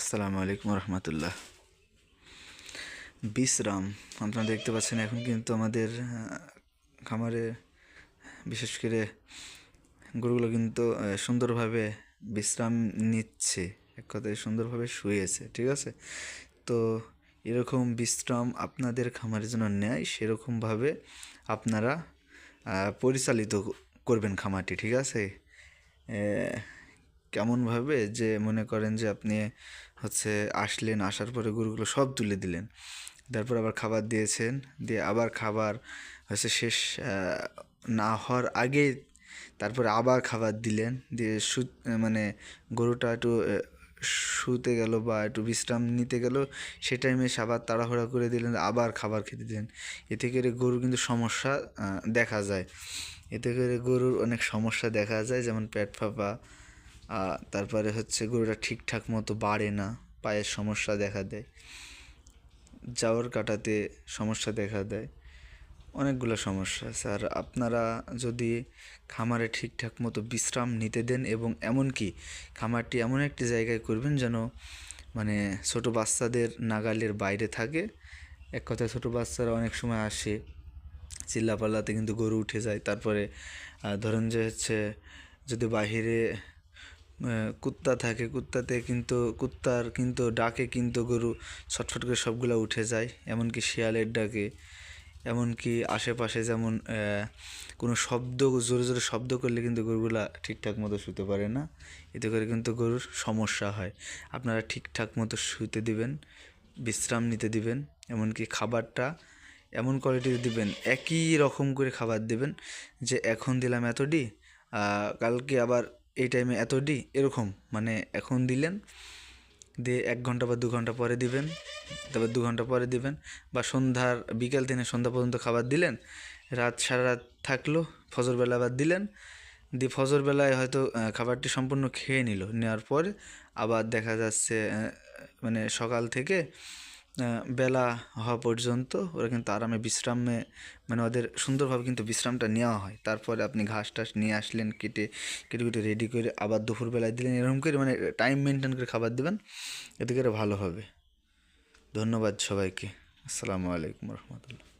আসসালামু আলাইকুম রহমতুল্লাহ। বিশ্রাম, আপনারা দেখতে পাচ্ছেন এখন কিন্তু আমাদের খামারে বিশেষ করে গরুগুলো কিন্তু সুন্দরভাবে বিশ্রাম নিচ্ছে, এক কথায় সুন্দরভাবে শুয়েছে, ঠিক আছে? তো এরকম বিশ্রাম আপনাদের খামারের জন্য নেয়, সেরকমভাবে আপনারা পরিচালিত করবেন খামারটি, ঠিক আছে? কেমনভাবে যে মনে করেন যে আপনি হচ্ছে আসলেন, আসার পরে গরুগুলো সব তুলে দিলেন। তারপর আবার খাবার দিয়েছেন, দিয়ে আবার খাবার হচ্ছে শেষ না হওয়ার আগে তারপরে আবার খাবার দিলেন, দিয়ে শু মানে গরুটা একটু শুতে গেল বা একটু বিশ্রাম নিতে গেল, সে টাইমে আবার তাড়াহুড়া করে দিলেন, আবার খাবার খেতে দিলেন। এতে করে গরুর কিন্তু সমস্যা দেখা যায়। এতে করে গরুর অনেক সমস্যা দেখা যায়, যেমন পেট ফাঁপা তারপরে হচ্ছে গরুটা ঠিকঠাক মতো বাড়ে না, পায়ের সমস্যা দেখা দেয় যাওয়ার কাটাতে সমস্যা দেখা দেয়, অনেকগুলো সমস্যা আছে। আর আপনারা যদি খামারে ঠিকঠাক মতো বিশ্রাম নিতে দেন এবং এমনকি খামারটি এমন একটি জায়গায় করবেন যেন মানে ছোট বাচ্চাদের নাগালের বাইরে থাকে, এক কথায় ছোটো বাচ্চারা অনেক সময় আসে, চিল্লাপাল্লাতে কিন্তু গরু উঠে যায়, তারপরে ধরেন যে হচ্ছে যদি বাহিরে কুত্তা থাকে, কুত্তাতে কিন্তু, কুত্তার কিন্তু ডাকে কিন্তু গরু ছটফট করে সবগুলা উঠে যায়, এমনকি শিয়ালের ডাকে। এমনকি আশেপাশে যেমন কোনো শব্দ, জোরে জোরে শব্দ করলে কিন্তু গরুগুলা ঠিকঠাক মতো শুতে পারে না। এতে করে কিন্তু গরুর সমস্যা হয়। আপনারা ঠিকঠাক মতো শুতে দিবেন, বিশ্রাম নিতে দিবেন, এমনকি খাবারটা এমন কোয়ালিটির দিবেন, একই রকম করে খাবার দিবেন যে এখন দিলাম এত ডি কালকে আবার এই টাইমে এত ডি এরকম মানে এখন দিলেন, দিয়ে এক ঘণ্টা বা দু ঘণ্টা পরে দিবেন, তারপর দু ঘণ্টা পরে দিবেন, বা সন্ধ্যার, বিকেল থেকে সন্ধ্যা পর্যন্ত খাবার দিলেন, রাত সারা রাত থাকল, ফজরবেলা আবার দিলেন, দিয়ে ফজরবেলায় হয়তো খাবারটি সম্পূর্ণ খেয়ে নিল, নেওয়ার পরে আবার দেখা যাচ্ছে মানে সকাল থেকে বেলা হওয়া পর্যন্ত ওরা কিন্তু আরামে বিশ্রামে মানে ওদের সুন্দরভাবে কিন্তু বিশ্রামটা নেওয়া হয়। তারপরে আপনি ঘাস টাস নিয়ে আসলেন, কেটে কেটে কেটে রেডি করে আবার দুপুরবেলায় দিলেন। এরকম করে মানে টাইম মেনটেন করে খাবার দেবেন, এতে করে ভালো হবে। ধন্যবাদ সবাইকে। আসসালামু আলাইকুম রহমতুল্লাহ।